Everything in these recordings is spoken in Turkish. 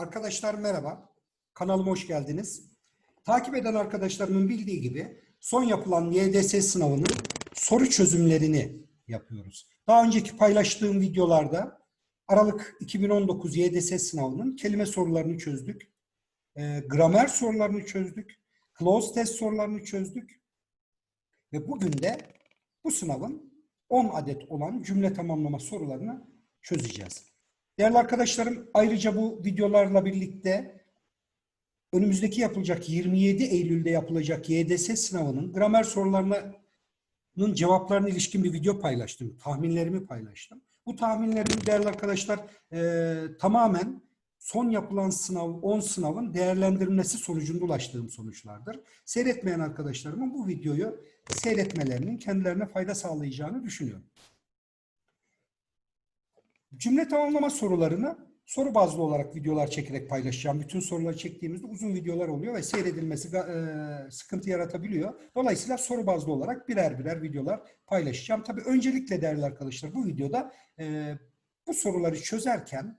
Arkadaşlar merhaba. Kanalıma hoş geldiniz. Takip eden arkadaşlarımın bildiği gibi son yapılan YDS sınavının soru çözümlerini yapıyoruz. Daha önceki paylaştığım videolarda Aralık 2019 YDS sınavının kelime sorularını çözdük. E, gramer sorularını çözdük. Close test sorularını çözdük. Ve bugün de bu sınavın 10 adet olan cümle tamamlama sorularını çözeceğiz. Değerli arkadaşlarım ayrıca bu videolarla birlikte önümüzdeki yapılacak 27 Eylül'de yapılacak YDS sınavının gramer sorularının cevaplarına ilişkin bir video paylaştım. Tahminlerimi paylaştım. Bu tahminlerim değerli arkadaşlar e, tamamen son yapılan sınav, 10 sınavın değerlendirilmesi sonucunda ulaştığım sonuçlardır. Seyretmeyen arkadaşlarımın bu videoyu seyretmelerinin kendilerine fayda sağlayacağını düşünüyorum. Cümle tamamlama sorularını soru bazlı olarak videolar çekerek paylaşacağım. Bütün soruları çektiğimizde uzun videolar oluyor ve seyredilmesi e, sıkıntı yaratabiliyor. Dolayısıyla soru bazlı olarak birer birer videolar paylaşacağım. Tabii öncelikle değerli arkadaşlar bu videoda e, bu soruları çözerken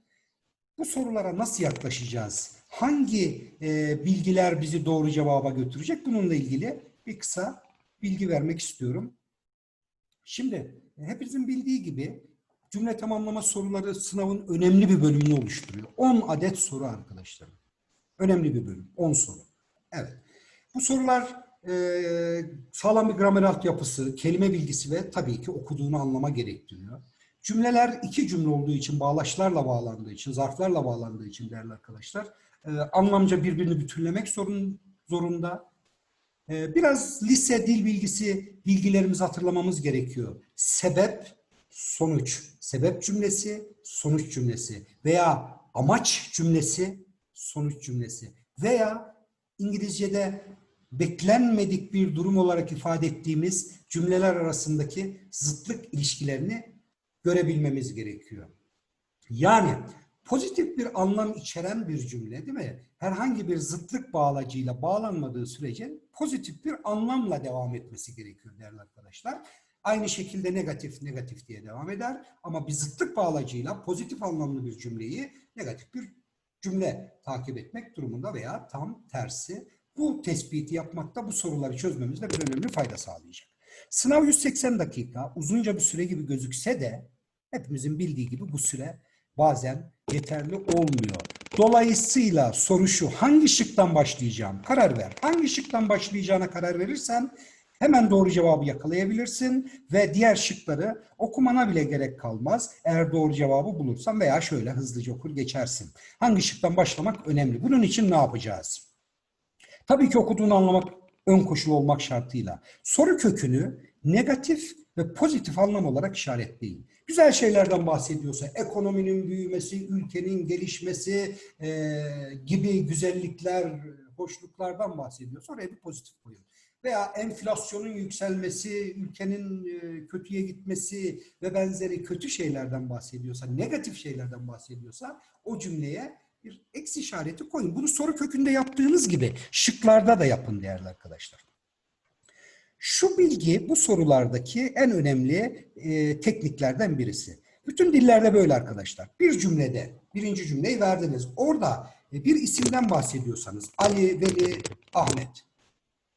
bu sorulara nasıl yaklaşacağız? Hangi e, bilgiler bizi doğru cevaba götürecek? Bununla ilgili bir kısa bilgi vermek istiyorum. Şimdi hepinizin bildiği gibi cümle tamamlama soruları sınavın önemli bir bölümünü oluşturuyor. 10 adet soru arkadaşlarım. Önemli bir bölüm. 10 soru. Evet. Bu sorular e, sağlam bir gramer altyapısı, kelime bilgisi ve tabii ki okuduğunu anlama gerektiriyor. Cümleler iki cümle olduğu için, bağlaçlarla bağlandığı için, zarflarla bağlandığı için değerli arkadaşlar, e, anlamca birbirini bütünlemek sorun, zorunda. E, biraz lise dil bilgisi bilgilerimizi hatırlamamız gerekiyor. Sebep, sonuç. Sebep cümlesi, sonuç cümlesi. Veya amaç cümlesi, sonuç cümlesi. Veya İngilizce'de beklenmedik bir durum olarak ifade ettiğimiz cümleler arasındaki zıtlık ilişkilerini görebilmemiz gerekiyor. Yani pozitif bir anlam içeren bir cümle değil mi? Herhangi bir zıtlık bağlacıyla bağlanmadığı sürece pozitif bir anlamla devam etmesi gerekiyor değerli arkadaşlar. Aynı şekilde negatif negatif diye devam eder ama bir zıtlık bağlacıyla pozitif anlamlı bir cümleyi negatif bir cümle takip etmek durumunda veya tam tersi. Bu tespiti yapmakta bu soruları çözmemizde bir önemli fayda sağlayacak. Sınav 180 dakika uzunca bir süre gibi gözükse de hepimizin bildiği gibi bu süre bazen yeterli olmuyor. Dolayısıyla soru şu hangi şıktan başlayacağım? Karar ver. Hangi şıktan başlayacağına karar verirsen hemen doğru cevabı yakalayabilirsin ve diğer şıkları okumana bile gerek kalmaz. Eğer doğru cevabı bulursan veya şöyle hızlıca okur geçersin. Hangi şıktan başlamak önemli. Bunun için ne yapacağız? Tabii ki okuduğunu anlamak ön koşul olmak şartıyla. Soru kökünü negatif ve pozitif anlam olarak işaretleyin. Güzel şeylerden bahsediyorsa, ekonominin büyümesi, ülkenin gelişmesi e, gibi güzellikler, hoşluklardan bahsediyorsa oraya bir pozitif koyun. Veya enflasyonun yükselmesi, ülkenin e, kötüye gitmesi ve benzeri kötü şeylerden bahsediyorsa, negatif şeylerden bahsediyorsa o cümleye bir eksi işareti koyun. Bunu soru kökünde yaptığınız gibi şıklarda da yapın değerli arkadaşlar. Şu bilgi bu sorulardaki en önemli e, tekniklerden birisi. Bütün dillerde böyle arkadaşlar. Bir cümlede birinci cümleyi verdiniz. Orada e, bir isimden bahsediyorsanız Ali, Veli, Ahmet.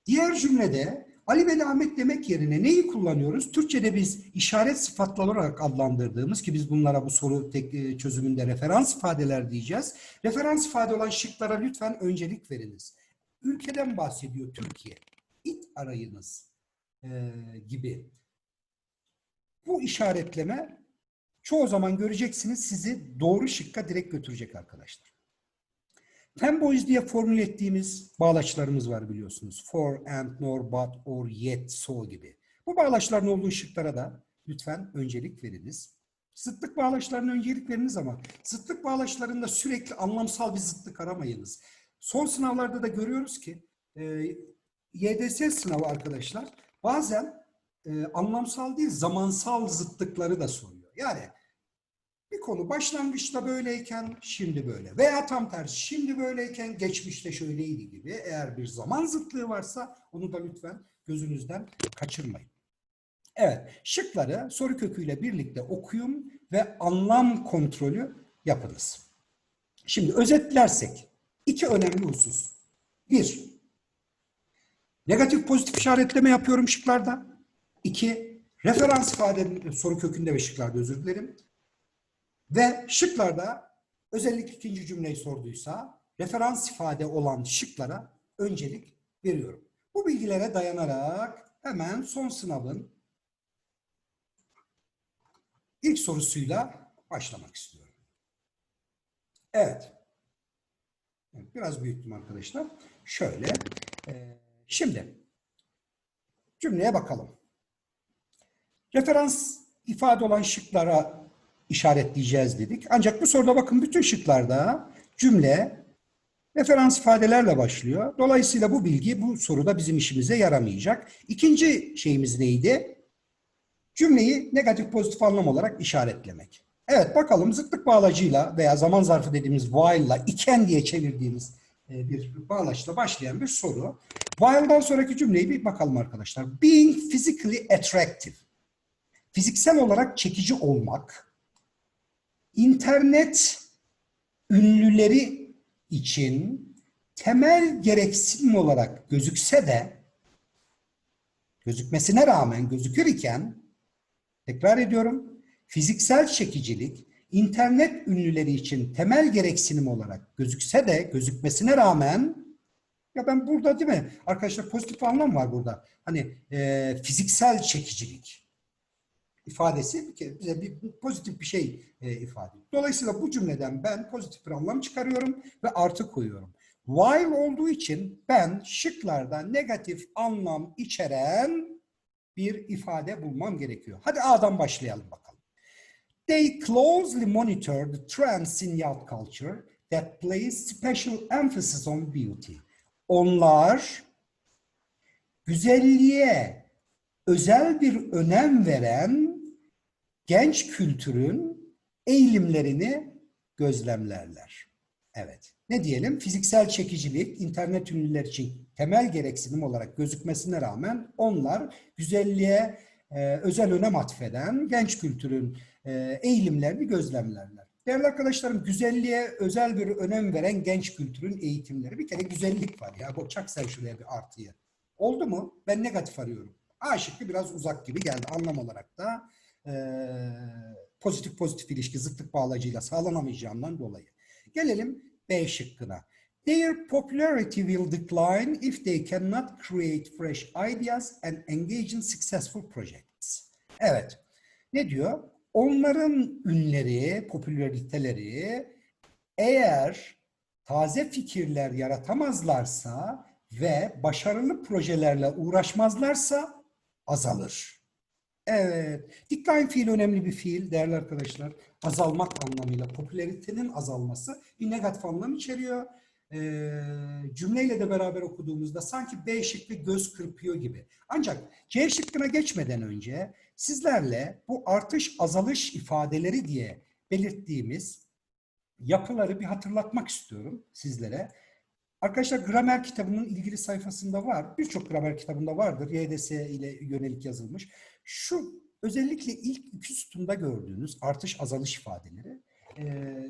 Diğer cümlede Ali Veli Ahmet demek yerine neyi kullanıyoruz? Türkçe'de biz işaret sıfatlar olarak adlandırdığımız ki biz bunlara bu soru tek, e, çözümünde referans ifadeler diyeceğiz. Referans ifade olan şıklara lütfen öncelik veriniz. Ülkeden bahsediyor Türkiye. İt arayınız e, gibi. Bu işaretleme çoğu zaman göreceksiniz sizi doğru şıkka direkt götürecek arkadaşlar. Femboys diye formül ettiğimiz bağlaçlarımız var biliyorsunuz. For, and, nor, but, or, yet, so gibi. Bu bağlaçların olduğu şıklara da lütfen öncelik veriniz. Zıtlık bağlaçlarına öncelik veriniz ama zıtlık bağlaçlarında sürekli anlamsal bir zıtlık aramayınız. Son sınavlarda da görüyoruz ki e, YDS sınavı arkadaşlar bazen e, anlamsal değil zamansal zıtlıkları da soruyor. Yani bir konu başlangıçta böyleyken şimdi böyle veya tam tersi şimdi böyleyken geçmişte şöyleydi gibi eğer bir zaman zıtlığı varsa onu da lütfen gözünüzden kaçırmayın. Evet şıkları soru köküyle birlikte okuyun ve anlam kontrolü yapınız. Şimdi özetlersek iki önemli husus. Bir, negatif pozitif işaretleme yapıyorum şıklarda. İki, referans ifade soru kökünde ve şıklarda özür dilerim. Ve şıklarda özellikle ikinci cümleyi sorduysa referans ifade olan şıklara öncelik veriyorum. Bu bilgilere dayanarak hemen son sınavın ilk sorusuyla başlamak istiyorum. Evet. Biraz büyüttüm arkadaşlar. Şöyle. e, şimdi cümleye bakalım. Referans ifade olan şıklara işaretleyeceğiz dedik. Ancak bu soruda bakın bütün şıklarda cümle referans ifadelerle başlıyor. Dolayısıyla bu bilgi bu soruda bizim işimize yaramayacak. İkinci şeyimiz neydi? Cümleyi negatif pozitif anlam olarak işaretlemek. Evet bakalım zıtlık bağlacıyla veya zaman zarfı dediğimiz while'la iken diye çevirdiğimiz e, bir bağlaçla başlayan bir soru. While'dan sonraki cümleyi bir bakalım arkadaşlar. Being physically attractive. Fiziksel olarak çekici olmak. İnternet ünlüleri için temel gereksinim olarak gözükse de gözükmesine rağmen gözükür iken tekrar ediyorum fiziksel çekicilik internet ünlüleri için temel gereksinim olarak gözükse de gözükmesine rağmen ya ben burada değil mi? Arkadaşlar pozitif anlam var burada. Hani e, fiziksel çekicilik ifadesi bize bir pozitif bir şey e, ifade ediyor. Dolayısıyla bu cümleden ben pozitif bir anlam çıkarıyorum ve artı koyuyorum. While olduğu için ben şıklarda negatif anlam içeren bir ifade bulmam gerekiyor. Hadi A'dan başlayalım bakalım. They closely monitor the trends in youth culture that place special emphasis on beauty. Onlar güzelliğe özel bir önem veren genç kültürün eğilimlerini gözlemlerler. Evet. Ne diyelim? Fiziksel çekicilik internet ünlüler için temel gereksinim olarak gözükmesine rağmen onlar güzelliğe e, özel önem atfeden genç kültürün e, eğilimlerini gözlemlerler. Değerli arkadaşlarım güzelliğe özel bir önem veren genç kültürün eğitimleri. Bir kere güzellik var ya. Bu çak sen şuraya bir artıyı. Oldu mu? Ben negatif arıyorum. A biraz uzak gibi geldi anlam olarak da e, pozitif pozitif ilişki zıtlık bağlacıyla sağlanamayacağından dolayı. Gelelim B şıkkına. Their popularity will decline if they cannot create fresh ideas and engage in successful projects. Evet. Ne diyor? Onların ünleri, popülariteleri eğer taze fikirler yaratamazlarsa ve başarılı projelerle uğraşmazlarsa azalır. Evet. Decline fiil önemli bir fiil değerli arkadaşlar. Azalmak anlamıyla popülaritenin azalması bir negatif anlam içeriyor. Ee, cümleyle de beraber okuduğumuzda sanki B şıkkı göz kırpıyor gibi. Ancak C şıkkına geçmeden önce sizlerle bu artış azalış ifadeleri diye belirttiğimiz yapıları bir hatırlatmak istiyorum sizlere. Arkadaşlar gramer kitabının ilgili sayfasında var. Birçok gramer kitabında vardır. YDS ile yönelik yazılmış. Şu özellikle ilk iki sütunda gördüğünüz artış azalış ifadeleri e,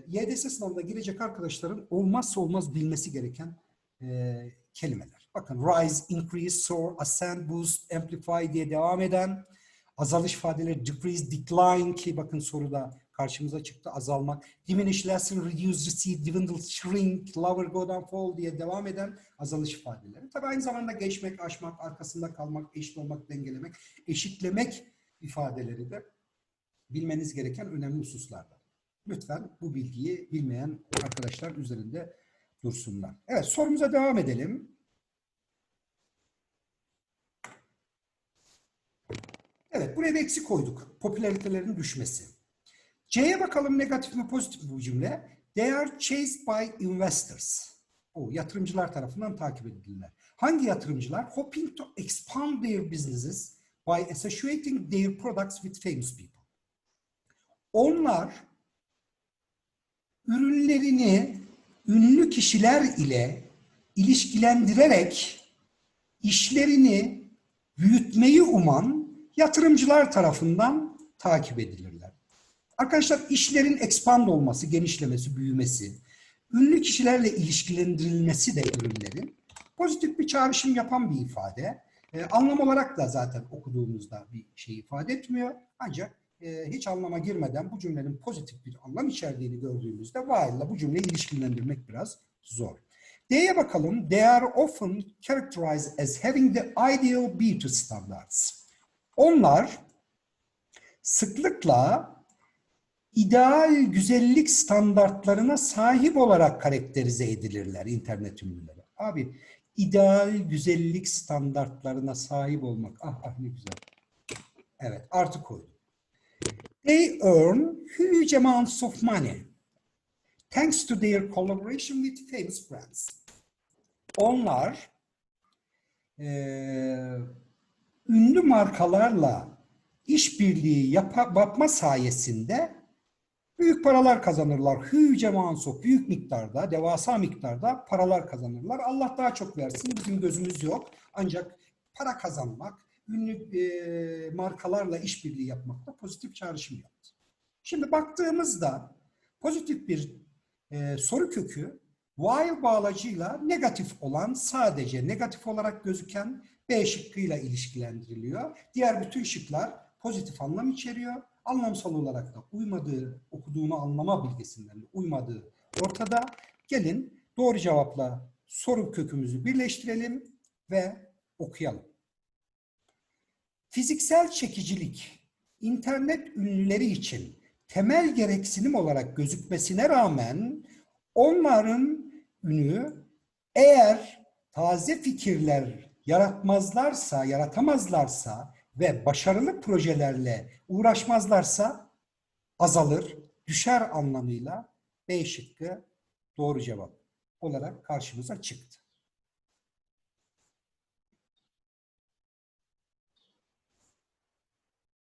YDS sınavına girecek arkadaşların olmazsa olmaz bilmesi gereken e, kelimeler. Bakın rise, increase, soar, ascend, boost, amplify diye devam eden azalış ifadeleri decrease, decline ki bakın soruda karşımıza çıktı azalmak. Diminish, lessen, reduce, recede, dwindle, shrink, lower, go down, fall diye devam eden azalış ifadeleri. Tabii aynı zamanda geçmek, aşmak, arkasında kalmak, eşit olmak, dengelemek, eşitlemek ifadeleri de bilmeniz gereken önemli hususlardan. Lütfen bu bilgiyi bilmeyen arkadaşlar üzerinde dursunlar. Evet sorumuza devam edelim. Evet buraya bir eksik koyduk. Popülaritelerin düşmesi. C'ye bakalım negatif mi pozitif mi bu cümle? They are chased by investors. O yatırımcılar tarafından takip edilirler. Hangi yatırımcılar? Hoping to expand their businesses by associating their products with famous people. Onlar ürünlerini ünlü kişiler ile ilişkilendirerek işlerini büyütmeyi uman yatırımcılar tarafından takip edilirler. Arkadaşlar işlerin expand olması, genişlemesi, büyümesi, ünlü kişilerle ilişkilendirilmesi de ürünlerin pozitif bir çağrışım yapan bir ifade. E, anlam olarak da zaten okuduğumuzda bir şey ifade etmiyor. Ancak e, hiç anlama girmeden bu cümlenin pozitif bir anlam içerdiğini gördüğümüzde while'la bu cümleyi ilişkilendirmek biraz zor. D'ye bakalım. They are often characterized as having the ideal beauty standards. Onlar sıklıkla ideal güzellik standartlarına sahip olarak karakterize edilirler internet ünlüleri. Abi ideal güzellik standartlarına sahip olmak ah ah ne güzel. Evet artı koydum. They earn huge amounts of money thanks to their collaboration with famous brands. Onlar eee, ünlü markalarla işbirliği yapma sayesinde büyük paralar kazanırlar. Amounts of, büyük miktarda, devasa miktarda paralar kazanırlar. Allah daha çok versin. Bizim gözümüz yok. Ancak para kazanmak, ünlü e, markalarla işbirliği yapmakta pozitif çağrışım yaptı. Şimdi baktığımızda pozitif bir e, soru kökü while bağlacıyla negatif olan sadece negatif olarak gözüken B şıkkıyla ilişkilendiriliyor. Diğer bütün şıklar pozitif anlam içeriyor. Anlamsal olarak da uymadığı, okuduğunu anlama bilgisinden de uymadığı ortada. Gelin doğru cevapla soru kökümüzü birleştirelim ve okuyalım. Fiziksel çekicilik internet ünlüleri için temel gereksinim olarak gözükmesine rağmen onların ünü eğer taze fikirler yaratmazlarsa, yaratamazlarsa ve başarılı projelerle uğraşmazlarsa azalır, düşer anlamıyla B şıkkı doğru cevap olarak karşımıza çıktı.